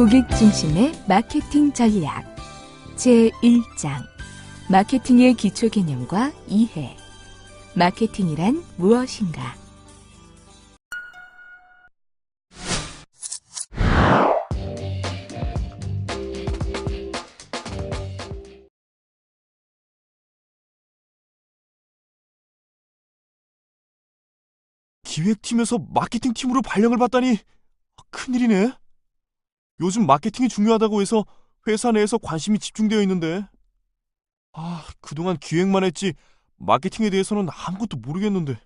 고객 중심의 마케팅 전략. 제1장. 마케팅의 기초 개념과 이해. 마케팅이란 무엇인가? 기획팀에서 마케팅팀으로 발령을 받다니 큰일이네. 요즘 마케팅이 중요하다고 해서 회사 내에서 관심이 집중되어 있는데. 아, 그동안 기획만 했지 마케팅에 대해서는 아무것도 모르겠는데.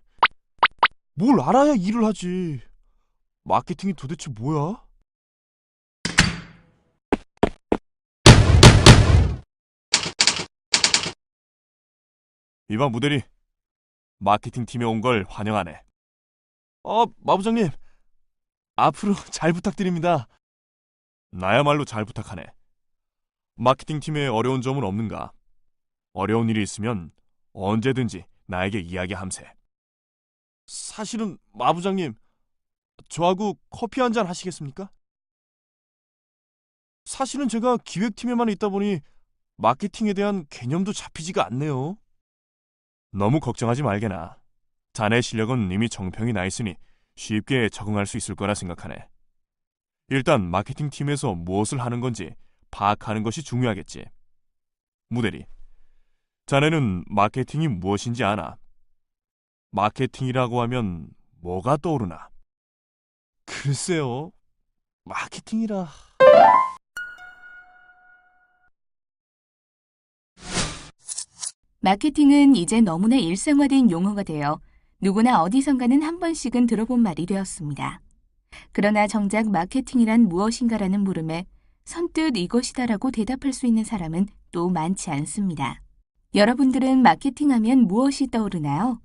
뭘 알아야 일을 하지. 마케팅이 도대체 뭐야? 이봐 무대리, 마케팅 팀에 온 걸 환영하네. 어, 마부장님. 앞으로 잘 부탁드립니다. 나야말로 잘 부탁하네. 마케팅 팀에 어려운 점은 없는가? 어려운 일이 있으면 언제든지 나에게 이야기함세. 사실은 마 부장님, 저하고 커피 한 잔 하시겠습니까? 사실은 제가 기획팀에만 있다 보니 마케팅에 대한 개념도 잡히지가 않네요. 너무 걱정하지 말게나. 자네 실력은 이미 정평이 나 있으니 쉽게 적응할 수 있을 거라 생각하네. 일단 마케팅 팀에서 무엇을 하는 건지 파악하는 것이 중요하겠지. 무대리, 자네는 마케팅이 무엇인지 아나? 마케팅이라고 하면 뭐가 떠오르나? 글쎄요, 마케팅이라. 마케팅은 이제 너무나 일상화된 용어가 되어 누구나 어디선가는 한 번씩은 들어본 말이 되었습니다. 그러나 정작 마케팅이란 무엇인가라는 물음에 선뜻 이것이다라고 대답할 수 있는 사람은 또 많지 않습니다. 여러분들은 마케팅하면 무엇이 떠오르나요?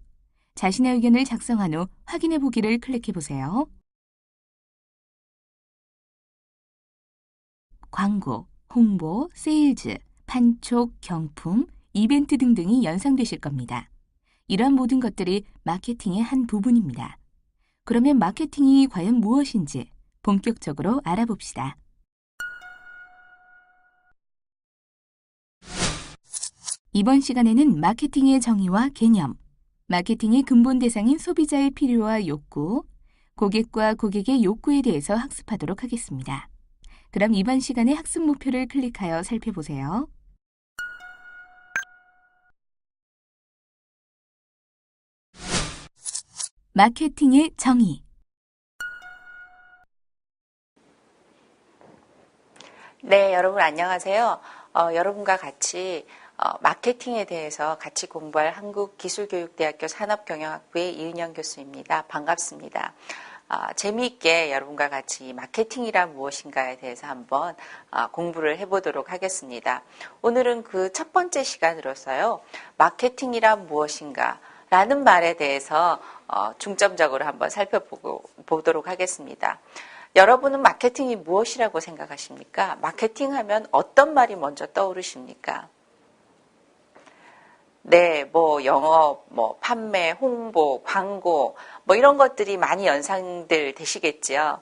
자신의 의견을 작성한 후 확인해 보기를 클릭해 보세요. 광고, 홍보, 세일즈, 판촉, 경품, 이벤트 등등이 연상되실 겁니다. 이러한 모든 것들이 마케팅의 한 부분입니다. 그러면 마케팅이 과연 무엇인지 본격적으로 알아봅시다. 이번 시간에는 마케팅의 정의와 개념, 마케팅의 근본 대상인 소비자의 필요와 욕구, 고객과 고객의 욕구에 대해서 학습하도록 하겠습니다. 그럼 이번 시간의 학습 목표를 클릭하여 살펴보세요. 마케팅의 정의. 네, 여러분 안녕하세요. 어, 여러분과 같이 어, 마케팅에 대해서 같이 공부할 한국기술교육대학교 산업경영학부의 이은영 교수입니다. 반갑습니다. 어, 재미있게 여러분과 같이 마케팅이란 무엇인가에 대해서 한번 어, 공부를 해보도록 하겠습니다. 오늘은 그 첫 번째 시간으로서요. 마케팅이란 무엇인가 라는 말에 대해서 어, 중점적으로 한번 살펴보도록 하겠습니다. 여러분은 마케팅이 무엇이라고 생각하십니까? 마케팅 하면 어떤 말이 먼저 떠오르십니까? 네, 뭐 영업, 뭐 판매, 홍보, 광고, 뭐 이런 것들이 많이 연상들 되시겠지요.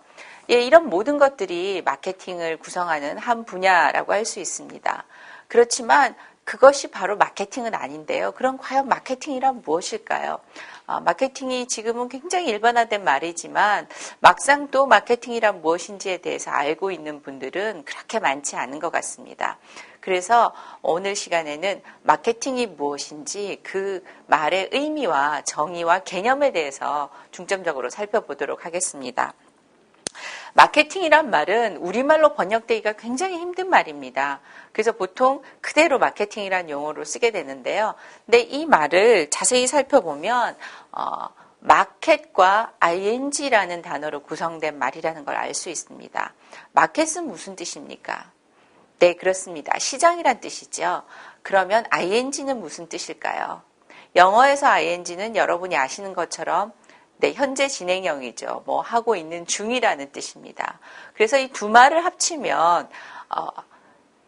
예, 이런 모든 것들이 마케팅을 구성하는 한 분야라고 할 수 있습니다. 그렇지만 그것이 바로 마케팅은 아닌데요. 그럼 과연 마케팅이란 무엇일까요? 어, 마케팅이 지금은 굉장히 일반화된 말이지만 막상 또 마케팅이란 무엇인지에 대해서 알고 있는 분들은 그렇게 많지 않은 것 같습니다. 그래서 오늘 시간에는 마케팅이 무엇인지 그 말의 의미와 정의와 개념에 대해서 중점적으로 살펴보도록 하겠습니다. 마케팅이란 말은 우리말로 번역되기가 굉장히 힘든 말입니다. 그래서 보통 그대로 마케팅이란 용어로 쓰게 되는데요. 근데 이 말을 자세히 살펴보면 어, 마켓과 ing라는 단어로 구성된 말이라는 걸 알 수 있습니다. 마켓은 무슨 뜻입니까? 네, 그렇습니다. 시장이란 뜻이죠. 그러면 ing는 무슨 뜻일까요? 영어에서 ing는 여러분이 아시는 것처럼 네, 현재 진행형이죠. 뭐 하고 있는 중이라는 뜻입니다. 그래서 이 두 말을 합치면 어,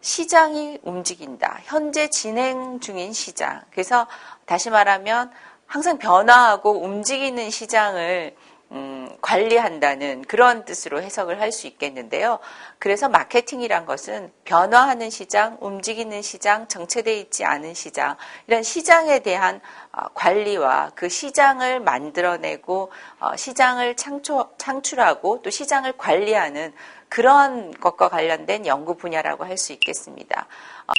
시장이 움직인다. 현재 진행 중인 시장. 그래서 다시 말하면 항상 변화하고 움직이는 시장을 음, 관리한다는 그런 뜻으로 해석을 할 수 있겠는데요. 그래서 마케팅이란 것은 변화하는 시장, 움직이는 시장, 정체되어 있지 않은 시장, 이런 시장에 대한 어, 관리와 그 시장을 만들어내고 어, 시장을 창초, 창출하고 또 시장을 관리하는 그런 것과 관련된 연구 분야라고 할 수 있겠습니다. 어,